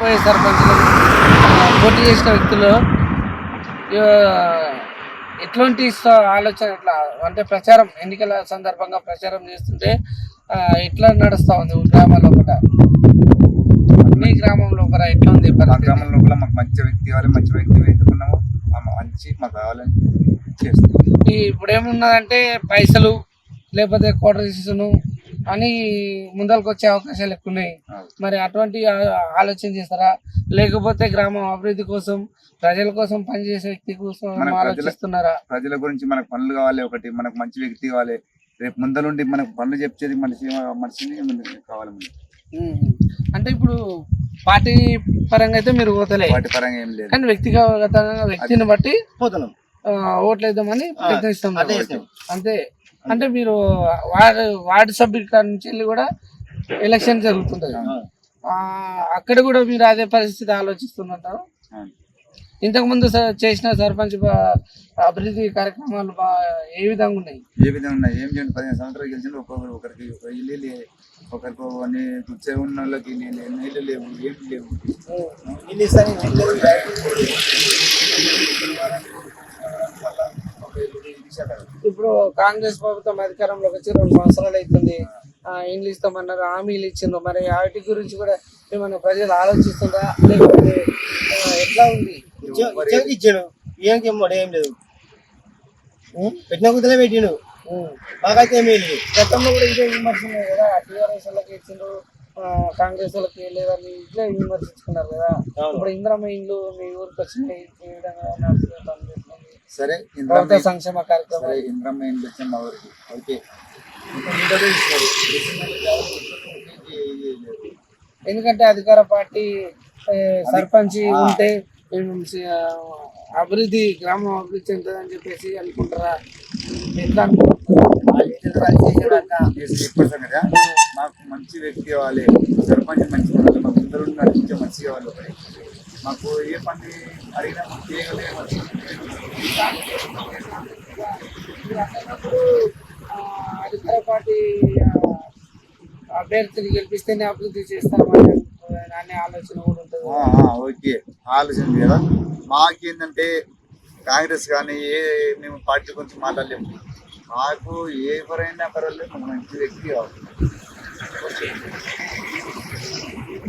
పోయే సర్పంచ్లు పోటీ చేసిన వ్యక్తులు ఎట్లాంటి ఆలోచన ఎట్లా? అంటే ప్రచారం ఎన్నికల సందర్భంగా ప్రచారం చేస్తుంటే ఎట్లా నడుస్తా ఉంది గ్రామాల్లో కూడా? మీ గ్రామంలో కూడా ఎట్లా ఉంది మా? గ్రామంలో కూడా మాకు మంచి వ్యక్తి కావాలి మంచి వ్యక్తి ఎన్నుకున్నాము. ఆ మంచి మాకు కావాలని చేస్తాం ఇప్పుడు ఏమున్నదంటే పైసలు లేకపోతే కోటరీసును అని ముందరకు వచ్చే అవకాశాలు ఎక్కువ ఉన్నాయి మరి అటువంటి ఆలోచన చేస్తారా? లేకపోతే గ్రామం అభివృద్ధి కోసం ప్రజల కోసం పనిచేసే వ్యక్తి కోసం ఆలోచిస్తున్నారా? ప్రజల గురించి మనకు పనులు కావాలి ఒకటి మనకు మంచి వ్యక్తి కావాలి. రేపు ముందలుండి మనకు పనులు చెప్పేది మనిషి మనిషిని కావాలి. అంటే ఇప్పుడు పార్టీ పరంగా అయితే మీరు పోతలే. వాటి పరంగా ఏం లేదు. కానీ వ్యక్తిగతంగా వ్యక్తిని బట్టి పోతున్నాం ఆ, ఓట్లు వేద్దామని ప్రయత్నిస్తాం. అంతే. అంటే మీరు వార్డు వార్డు సభ్యుల కాడ నుంచి వెళ్ళి కూడా ఎలక్షన్ జరుగుతుంటది. ఆ, అక్కడ కూడా మీరు అదే పరిస్థితి ఆలోచిస్తున్నట్టారు అవును. ఇంతకు ముందు స- చేసిన సర్పంచ్ బా- అభివృద్ధి కార్యక్రమాలు ఏ విధంగా ఉన్నాయి? ఏ విధంగా ఉన్నాయి? ఏం చేయండి? పదిహేను సంవత్సరాలు గెలిచిన ఒక్కొక్కరు ఒకరికి ఒక ఇల్లు లే ఒకరికి ఒక నీ కూర్చో ఉన్న వాళ్ళకి నీళ్ళు నీళ్ళు లేవు ఏం లేవు ఇల్లు ఇస్తాను ఇల్లు ఇప్పుడు కాంగ్రెస్ ప్రభుత్వం అధికారంలోకి వచ్చి రెండు సంవత్సరాలు అవుతుంది. ఇండ్లు ఇస్తామన్నారు హామీలు ఇచ్చిండ్రు. మరి వాటి గురించి కూడా ఏమైనా ప్రజలు ఆలోచిస్తుందా లేకపోతే ఎట్లా ఉంది? ఇచ్చాడు. ఏం ఏం లేదు. పెట్టిన కుదలే పెట్టిండు. మాకైతే ఏమీ లేదు. గతంలో కూడా ఇదే విమర్శ ఉన్నాయి కదా? టీఆర్ఎస్ వాళ్ళకి ఇచ్చిండ్రు ఆ, కాంగ్రెస్ వాళ్ళకి లేదని ఇట్లే విమర్శించుకున్నారు కదా. ఇప్పుడు ఇందిరమ్మ ఇండ్లు మీ ఊరికి వచ్చినాయి ఈ విధంగా ఎట్లున్నాయి? సరే ఇంద్రమ్మ ప్రభుత్వ సంక్షేమ సరే కార్యక్రమాలు ఇంద్రమ్మ ఇంటి వచ్చాం మా ఊరికి ఓకే ఏం. ఎందుకంటే అధికార పార్టీ ఏ, సర్పంచ్ ఉంటే ఏం అభివృద్ధి గ్రామం అభివృద్ధి చెందుతుందని చెప్పేసి అనుకుంటారా? ఎట్లా అనుకుంటున్నారు? మాకు మంచి వ్యక్తి కావాలి. సర్పంచ్ మంచి కావాలి మాకు అందరూ నడిపించే మంచి కావాలి. మాకు ఏ పని అడిగినా ఆ, అధికార పార్టీ అభ్యర్థిని గెలిపిస్తేనే అభివృద్ధి చేస్తామని అనే ఆలోచన కూడా ఉంటుంది. ఆ, ఆ, ఓకే. ఆలోచన కదా. మాకేంటంటే కాంగ్రెస్ కానీ ఏ మేము పార్టీ గురించి మాట్లాడలేము. మాకు ఏ ఎవరైనా పర్వాలేదు మంచి వ్యక్తి కావాలి.